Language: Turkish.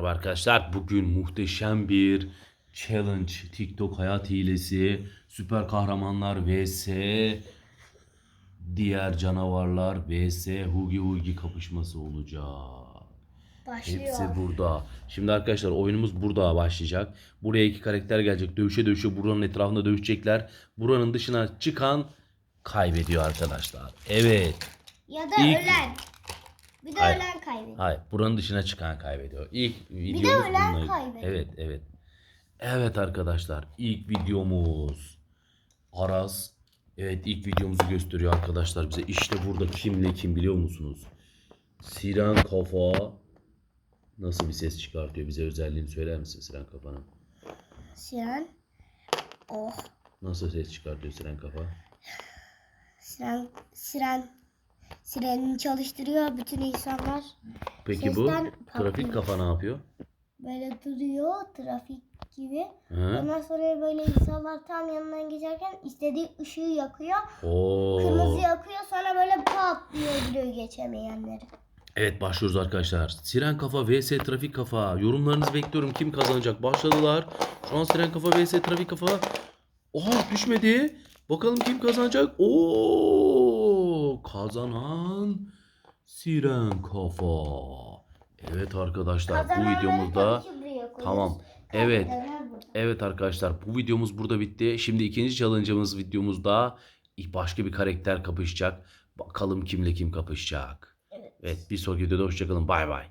Merhaba arkadaşlar. Bugün muhteşem bir challenge, TikTok hayat hilesi, süper kahramanlar vs diğer canavarlar vs Hugi Hugi kapışması olacak. Başlıyor. Hepsi burada. Şimdi arkadaşlar oyunumuz burada başlayacak. Buraya iki karakter gelecek. Dövüşe dövüşe buranın etrafında dövüşecekler. Buranın dışına çıkan kaybediyor arkadaşlar. Evet. Ya da İlk- ölen. Bir de Hayır. ölen kaybediyor. Hayır, buranın dışına çıkan kaybediyor. İlk de videomuz ölen bununla- kaybediyor. Evet, evet. Evet arkadaşlar, ilk videomuz Aras. Evet, ilk videomuzu gösteriyor arkadaşlar bize. İşte burada kimle kim biliyor musunuz? Siren Kafa nasıl bir ses çıkartıyor? Bize özelliğini söyler misin Siren Kafa'nın? Siren. Oh. Nasıl ses çıkartıyor Siren Kafa? Siren. Siren. Sirenini çalıştırıyor bütün insanlar. Peki bu Sesten trafik patlıyor. kafa ne yapıyor? Böyle duruyor trafik gibi. Hı? Ondan sonra böyle insanlar tam yanından geçerken istediği ışığı yakıyor. Oo. Kırmızı yakıyor sonra böyle patlıyor gidiyor geçemeyenleri. Evet başlıyoruz arkadaşlar. Siren Kafa vs Trafik Kafa. Yorumlarınızı bekliyorum. Kim kazanacak? Başladılar. Şu an Siren Kafa vs Trafik Kafa. Oha düşmedi. Bakalım kim kazanacak? Oo kazanan Siren Kafa. Evet arkadaşlar bu videomuzda tamam. Evet. Evet arkadaşlar bu videomuz burada bitti. Şimdi ikinci challenge'ımız videomuzda başka bir karakter kapışacak. Bakalım kimle kim kapışacak. Evet. Evet bir sonraki videoda hoşçakalın. Bay bay.